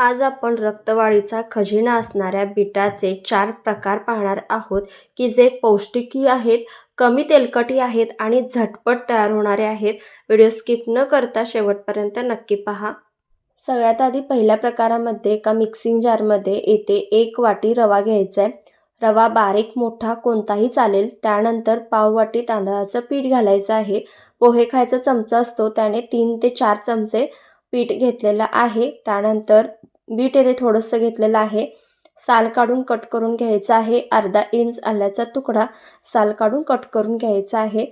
आज आपण रक्तवाढीचा खजिना असणाऱ्या बीटाचे चार प्रकार पाहणार आहोत की जे पौष्टिकी आहेत कमी तेलकटी आहेत आणि झटपट तयार होणारे आहेत. व्हिडिओ स्किप न करता शेवटपर्यंत नक्की पहा. सगळ्यात आधी पहिल्या प्रकारामध्ये एका मिक्सिंग जारमध्ये येथे एक वाटी रवा घ्यायचा आहे. रवा बारीक मोठा कोणताही चालेल. त्यानंतर पाव वाटी तांदळाचं पीठ घालायचं आहे. पोहे खायचा चमचा असतो त्याने तीन ते चार चमचे पीठ घेतलेलं आहे. त्यानंतर बीट येथे थोडंसं घेतलेलं आहे. साल काढून कट करून घ्यायचं आहे. अर्धा इंच आल्याचा तुकडा साल काढून कट करून घ्यायचा आहे.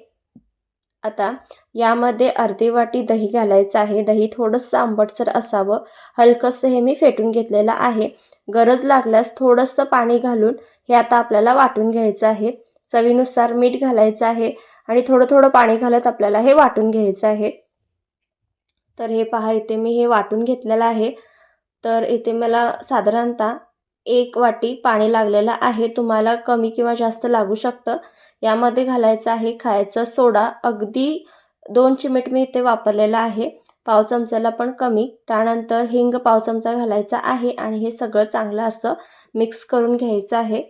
आता यामध्ये अर्धी वाटी दही घालायचं आहे. दही थोडंसं आंबटसर असावं. हलकंसं हे मी फेटून घेतलेलं आहे. गरज लागल्यास थोडंसं पाणी घालून हे आता आपल्याला वाटून घ्यायचं आहे. चवीनुसार मीठ घालायचं आहे आणि थोडं थोडं पाणी घालत आपल्याला हे वाटून घ्यायचं आहे. तर हे पहा इथे मी हे वाटून घेतलेलं आहे. तर इथे मला साधारणतः एक वाटी पाणी लागलेलं आहे. तुम्हाला कमी किंवा जास्त लागू शकतं. यामध्ये घालायचं आहे खायचं सोडा. अगदी दोन चिमट मी इथे वापरलेला आहे. पाव चमचाला पण कमी. त्यानंतर हिंग पाव चमचा घालायचा आहे आणि हे सगळं चांगलं असं मिक्स करून घ्यायचं आहे.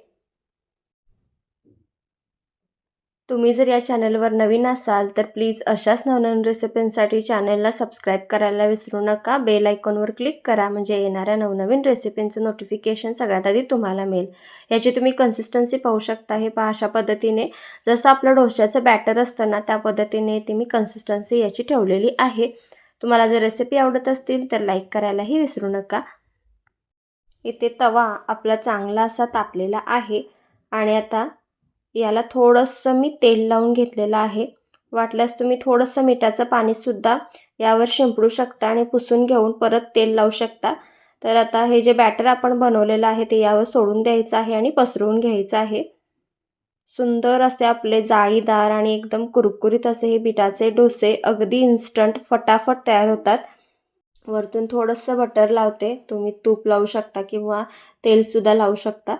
तुम्ही जर या चॅनलवर नवीन असाल तर प्लीज अशाच नवनवीन रेसिपींसाठी चॅनलला सबस्क्राईब करायला विसरू नका. बेल आयकॉनवर क्लिक करा म्हणजे येणाऱ्या नवनवीन रेसिपींचं नोटिफिकेशन सगळ्यात आधी तुम्हाला मिळेल. याची तुम्ही कन्सिस्टन्सी पाहू शकता. हे पहा अशा पद्धतीने जसं आपलं डोश्याचं बॅटर असतं ना त्या पद्धतीने ती मी कन्सिस्टन्सी याची ठेवलेली आहे. तुम्हाला जर रेसिपी आवडत असतील तर लाईक करायलाही विसरू नका. इथे तवा आपला चांगला असा तापलेला आहे. आणि आता याला थोडंसं मी तेल लावून घेतलेलं आहे. वाटल्यास तुम्ही थोडंसं मिठाचं पाणीसुद्धा यावर शिंपडू शकता आणि पुसून घेऊन परत तेल लावू शकता. तर आता हे जे बॅटर आपण बनवलेलं आहे ते यावर सोडून द्यायचं आहे आणि पसरवून घ्यायचं आहे. सुंदर असे आपले जाळीदार आणि एकदम कुरकुरीत असे हे बिटाचे डोसे अगदी इन्स्टंट फटाफट तयार होतात. वरतून थोडंसं बटर लावते. तुम्ही तूप लावू शकता किंवा तेलसुद्धा लावू शकता.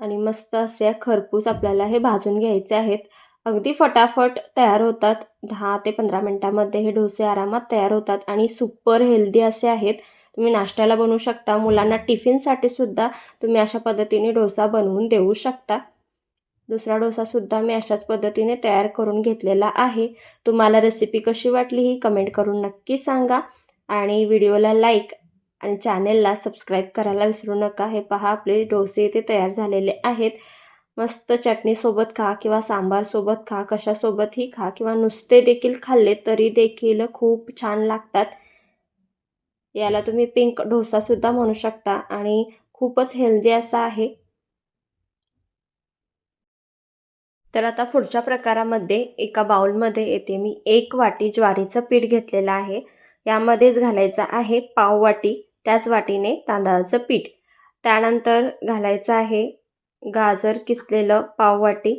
आणि मस्त असे खरपूस आपल्याला हे भाजून घ्यायचे आहेत. अगदी फटाफट तयार होतात. दहा ते पंधरा मिनटामध्ये हे डोसे आरामात तयार होतात आणि सुपर हेल्दी असे आहेत. तुम्ही नाश्त्याला बनवू शकता. मुलांना टिफिनसाठी सुद्धा तुम्ही अशा पद्धतीने डोसा बनवून देऊ शकता. दुसरा डोसासुद्धा मी अशाच पद्धतीने तयार करून घेतलेला आहे. तुम्हाला रेसिपी कशी वाटली ही कमेंट करून नक्की सांगा. आणि व्हिडिओला लाईक आणि चॅनेलला सबस्क्राईब करायला विसरू नका. हे पहा आपले डोसे इथे तयार झालेले आहेत. मस्त चटणीसोबत खा किंवा सांबारसोबत खा कशासोबतही खा किंवा नुसते देखील खाल्ले तरी देखील खूप छान लागतात. याला तुम्ही पिंक डोसासुद्धा म्हणू शकता आणि खूपच हेल्दी असा आहे. तर आता पुढच्या प्रकारामध्ये एका बाउलमध्ये येते मी एक वाटी ज्वारीचं पीठ घेतलेलं आहे. यामध्येच घालायचं आहे पाव वाटी त्याच वाटीने तांदळाचं पीठ. त्यानंतर घालायचं आहे गाजर किसलेलं पाववाटी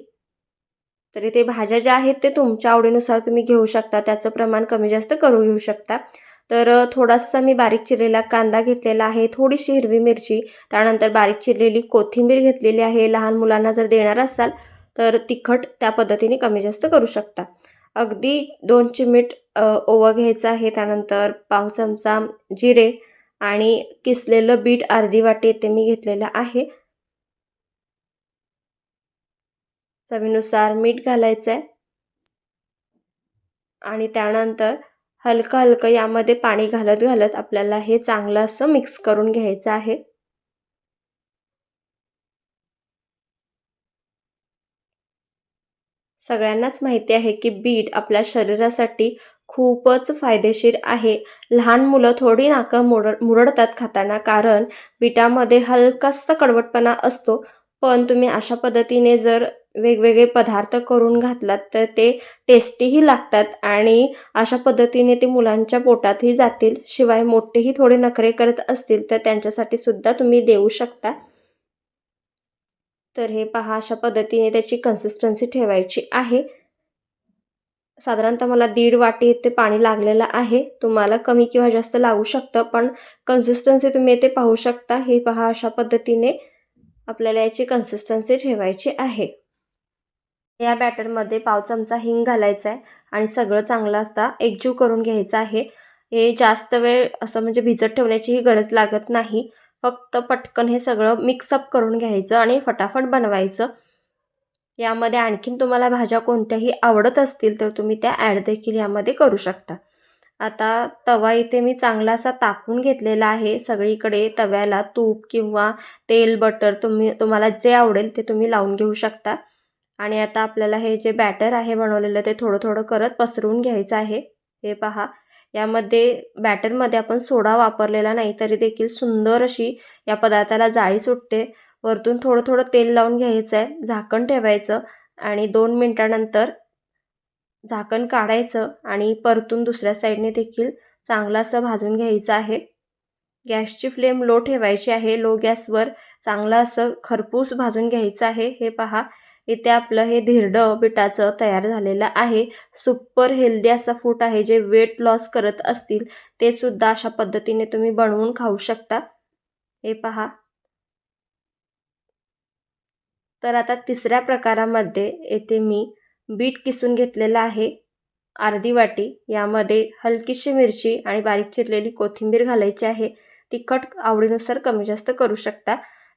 तर इथे भाज्या ज्या आहेत ते तुमच्या आवडीनुसार तुम्ही घेऊ शकता. त्याचं प्रमाण कमी जास्त करू घेऊ शकता. तर थोडासा मी बारीक चिरलेला कांदा घेतलेला आहे थोडीशी हिरवी मिरची त्यानंतर बारीक चिरलेली कोथिंबीर घेतलेली आहे. लहान मुलांना जर देणार असाल तर तिखट त्या पद्धतीने कमी जास्त करू शकता. अगदी दोन चिमीट ओवा घ्यायचा आहे. त्यानंतर पाव चमचा जिरे आणि किसलेलं बीट अर्धी वाटी ते मी घेतलेलं आहे. चवीनुसार मीठ घालायचं आहे आणि त्यानंतर हलकं हलकं यामध्ये पाणी घालत घालत आपल्याला हे चांगलं असं मिक्स करून घ्यायचं आहे. सगळ्यांनाच माहिती आहे की बीट आपल्या शरीरासाठी खूपच फायदेशीर आहे. लहान मुलं थोडी नाकं मुर मुरडतात खाताना कारण बीटामध्ये हलकासा कडवटपणा असतो. पण तुम्ही अशा पद्धतीने जर वेगवेगळे पदार्थ करून घातलात तर ते टेस्टीही लागतात आणि अशा पद्धतीने ते मुलांच्या पोटातही जातील. शिवाय मोठेही थोडे नखरे करत असतील तर त्यांच्यासाठी सुद्धा तुम्ही देऊ शकता. तर हे पहा अशा पद्धतीने त्याची कन्सिस्टन्सी ठेवायची आहे. साधारणतः मला दीड वाटी ते पाणी लागलेलं आहे. तुम्हाला कमी किंवा जास्त लागू शकतं पण कन्सिस्टन्सी तुम्ही येथे पाहू शकता. हे पहा अशा पद्धतीने आपल्याला याची कन्सिस्टन्सी ठेवायची आहे. या बॅटरमध्ये पाव चमचा हिंग घालायचा आहे आणि सगळं चांगलं असता एकजीव करून घ्यायचं आहे. हे जास्त वेळ असं म्हणजे भिजत ठेवण्याचीही गरज लागत नाही. फक्त पटकन हे सगळं मिक्सअप करून घ्यायचं आणि फटाफट बनवायचं. यामध्ये आणखीन तुम्हाला भाज्या कोणत्याही आवडत असतील तर तुम्ही त्या ॲड देखील यामध्ये करू शकता. आता तवा इथे मी चांगला असा तापून घेतलेला आहे. सगळीकडे तव्याला तूप किंवा तेल बटर तुम्ही तुम्हाला जे आवडेल ते तुम्ही लावून घेऊ शकता. आणि आता आपल्याला हे जे बॅटर आहे बनवलेलं ते थोडं थोडं करत पसरवून घ्यायचं आहे. हे पहा. यामध्ये बॅटरमध्ये आपण सोडा वापरलेला नाही तरी देखील सुंदर अशी या पदार्थाला जाळी सुटते. वरतून थोडं थोडं तेल लावून घ्यायचं आहे झाकण ठेवायचं आणि दोन मिनटानंतर झाकण काढायचं आणि परतून दुसऱ्या साईडने देखील चांगलं असं भाजून घ्यायचं आहे. गॅसची फ्लेम लो ठेवायची आहे. लो गॅसवर चांगलं असं खरपूस भाजून घ्यायचं आहे. हे पहा. इथे आपलं हे धिरडं पिठाचं तयार झालेलं आहे. सुपर हेल्दी असा फूड आहे जे वेट लॉस करत असतील ते सुद्धा अशा पद्धतीने तुम्ही बनवून खाऊ शकता. हे पहा. तर आता तिसऱ्या प्रकारामध्ये येथे मी बीट किसून घेतलेलं आहे. अर्धी वाटी. यामध्ये हलकीशी मिरची आणि बारीक चिरलेली कोथिंबीर घालायची आहे. तिखट आवडीनुसार कमी जास्त करू शकता.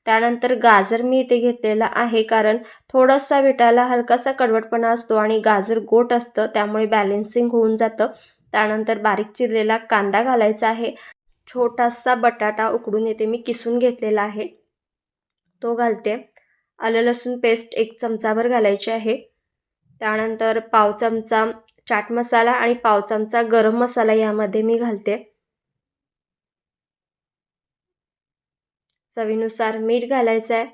त्यानंतर गाजर मी इथे घेतलेला आहे कारण थोडासा विटाला हलकासा कडवटपणा असतो आणि गाजर गोट असतं त्यामुळे बॅलेन्सिंग होऊन जातं. त्यानंतर बारीक चिरलेला कांदा घालायचा आहे. छोटासा बटाटा उकडून येते मी किसून घेतलेला आहे. तो घालते. आलं लसूण पेस्ट एक चमचाभर घालायची आहे. त्यानंतर पाव चमचा चाट मसाला आणि पाव चमचा गरम मसाला यामध्ये मी घालते. चवीनुसार मीठ घालायचं आहे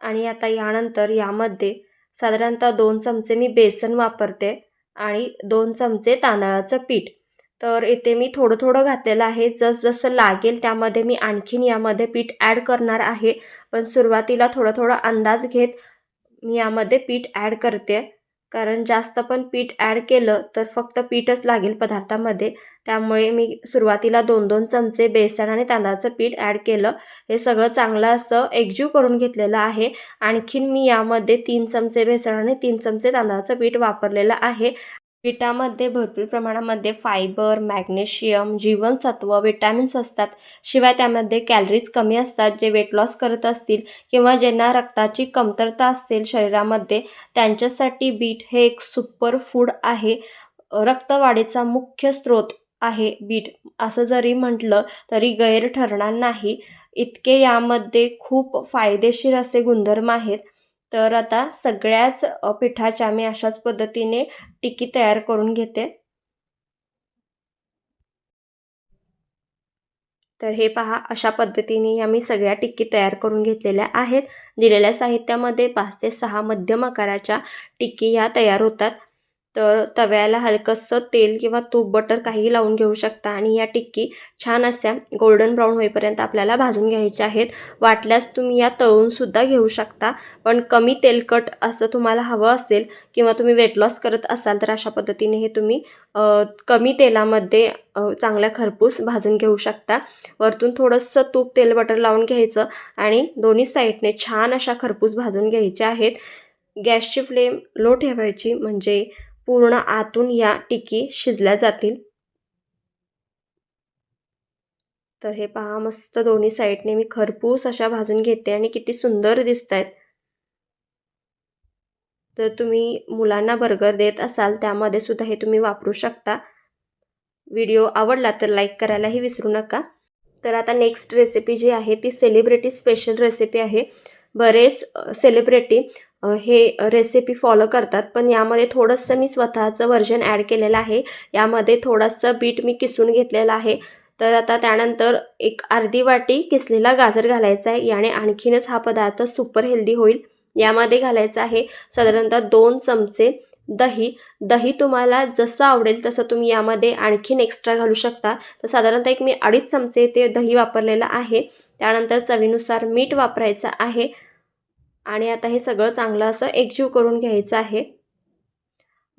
आणि आता यानंतर यामध्ये साधारणतः दोन चमचे मी बेसन वापरते आणि दोन चमचे तांदळाचं पीठ. तर इथे मी थोडं थोडं घातलेलं आहे. जसजसं लागेल त्यामध्ये मी आणखीन यामध्ये पीठ ॲड करणार आहे. पण सुरुवातीला थोडं थोडं अंदाज घेत मी यामध्ये पीठ ॲड करते. कारण जास्त पण पीठ ॲड केलं तर फक्त पीठच लागेल पदार्थामध्ये. त्यामुळे मी सुरुवातीला दोन दोन चमचे बेसन आणि तांदळाचं पीठ ॲड केलं. हे सगळं चांगलं असं एकजीव करून घेतलेलं आहे. आणखीन मी यामध्ये तीन चमचे बेसन आणि तीन चमचे तांदळाचं पीठ वापरलेलं आहे. पिठामध्ये भरपूर प्रमाणामध्ये फायबर मॅग्नेशियम जीवनसत्व विटॅमिन्स असतात. शिवाय त्यामध्ये कॅलरीज कमी असतात जे वेट लॉस करत असतील किंवा ज्यांना रक्ताची कमतरता असतील शरीरामध्ये त्यांच्यासाठी बीट हे एक सुपर फूड आहे. रक्तवाढीचा मुख्य स्रोत आहे बीट. असं जरी म्हटलं तरी गैर ठरणार नाही. इतके यामध्ये खूप फायदेशीर असे गुणधर्म आहेत. तर आता सगळ्याच पिठाच्या मी अशाच पद्धतीने टिकी तयार करून घेते. तर हे पहा अशा पद्धतीने या मी सगळ्या टिक्की तयार करून घेतलेल्या आहेत. दिलेल्या साहित्यामध्ये पाच ते सहा मध्यम आकाराच्या टिक्की ह्या तयार होतात. तर तव्याला हलकंसं तेल किंवा तूप बटर काहीही लावून घेऊ शकता. आणि या टिक्की छान अशा गोल्डन ब्राऊन होईपर्यंत आपल्याला भाजून घ्यायच्या आहेत. वाटल्यास तुम्ही या तळूनसुद्धा घेऊ शकता. पण कमी तेलकट असं तुम्हाला हवं असेल किंवा तुम्ही वेट लॉस करत असाल तर अशा पद्धतीने हे तुम्ही कमी तेलामध्ये चांगल्या खरपूस भाजून घेऊ शकता. वरतून थोडंसं तूप तेल बटर लावून घ्यायचं आणि दोन्ही साईडने छान अशा खरपूस भाजून घ्यायच्या आहेत. गॅसची फ्लेम लो ठेवायची म्हणजे पूर्ण आतून या टिकी शिजल्या जातील. तर हे पहा मस्त दोन्ही साईडने मी खरपूस अशा भाजून घेते आणि किती सुंदर दिसत आहेत तर तुम्ही मुलांना बर्गर देत असाल त्यामध्ये सुद्धा हे तुम्ही वापरू शकता. व्हिडिओ आवडला तर लाईक करायलाही विसरू नका. तर आता नेक्स्ट रेसिपी जी आहे ती सेलिब्रिटी स्पेशल रेसिपी आहे. बरेच सेलिब्रिटी हे रेसिपी फॉलो करतात. पण यामध्ये थोडंसं मी स्वतःचं व्हर्जन ॲड केलेलं आहे. यामध्ये थोडंसं बीट मी किसून घेतलेलं आहे. तर आता त्यानंतर एक अर्धी वाटी किसलेला गाजर घालायचा आहे. याने आणखीनच हा पदार्थ सुपर हेल्दी होईल. यामध्ये घालायचं आहे साधारणतः दोन चमचे दही. दही तुम्हाला जसं आवडेल तसं तुम्ही यामध्ये आणखीन एक्स्ट्रा घालू शकता. तर साधारणतः एक मी अडीच चमचे ते दही वापरलेलं आहे. त्यानंतर चवीनुसार मीठ वापरायचं आहे. आणि आता हे सगळं चांगलं असं एकजीव करून घ्यायचं आहे.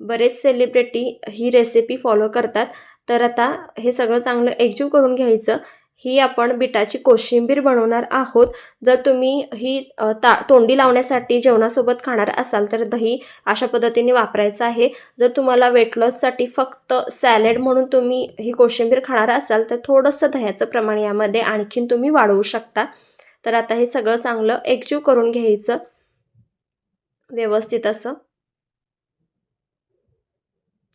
बरेच सेलिब्रिटी ही रेसिपी फॉलो करतात. तर आता हे सगळं चांगलं एकजीव करून घ्यायचं. ही आपण बिटाची कोशिंबीर बनवणार आहोत. जर तुम्ही ही ता तोंडी लावण्यासाठी जेवणासोबत खाणार असाल तर दही अशा पद्धतीने वापरायचं आहे. जर तुम्हाला वेट लॉससाठी फक्त सॅलेड म्हणून तुम्ही ही कोशिंबीर खाणार असाल तर थोडंसं दह्याचं प्रमाण यामध्ये आणखीन तुम्ही वाढवू शकता. तर आता हे सगळं चांगलं एकजीव करून घ्यायचं. व्यवस्थित असं.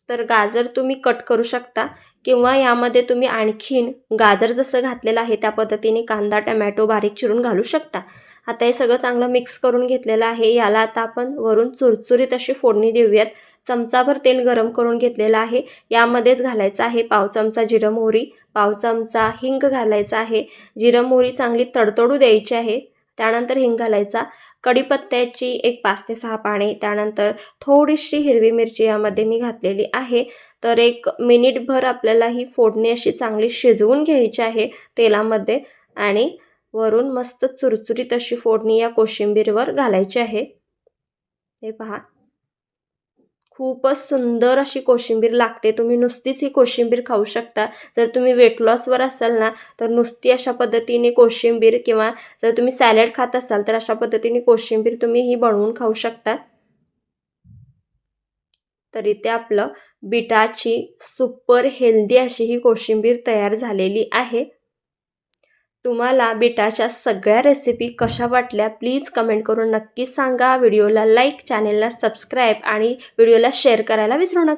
तर गाजर तुम्ही कट करू शकता किंवा यामध्ये तुम्ही आणखीन गाजर जसं घातलेलं आहे त्या पद्धतीने कांदा टमॅटो बारीक चिरून घालू शकता. आता हे सगळं चांगलं मिक्स करून घेतलेलं आहे. याला आता आपण वरून चुरचुरीत अशी फोडणी देऊयात. चमचाभर तेल गरम करून घेतलेलं आहे. यामध्येच घालायचं आहे पाव चमचा जिरं मोहरी पाव चमचा हिंग घालायचा आहे. जिरं मोहरी चांगली तडतडू द्यायची आहे. त्यानंतर हिंग घालायचा. कढीपत्त्याची एक पाच ते सहा पाने त्यानंतर थोडीशी हिरवी मिरची यामध्ये मी घातलेली आहे. तर एक मिनिटभर आपल्याला ही फोडणी अशी चांगली शिजवून घ्यायची आहे तेलामध्ये आणि वरून मस्त चुरचुरीत अशी फोडणी या कोशिंबीरवर घालायची आहे. हे पहा. खूपच सुंदर अशी कोशिंबीर लागते. तुम्ही नुसतीच ही कोशिंबीर खाऊ शकता. जर तुम्ही वेट लॉसवर असाल ना तर नुसती अशा पद्धतीने कोशिंबीर किंवा जर तुम्ही सॅलड खात असाल तर अशा पद्धतीने कोशिंबीर तुम्ही ही बनवून खाऊ शकता. तर इथे आपलं बिटाची सुपर हेल्दी अशी ही कोशिंबीर तयार झालेली आहे. तुम्हाला बिटाच्या सगळ्या रेसिपी कशा वाटल्या प्लीज कमेंट करून नक्की सांगा. व्हिडिओला लाईक चॅनेलला सबस्क्राईब आणि व्हिडिओला शेअर करायला विसरू नका.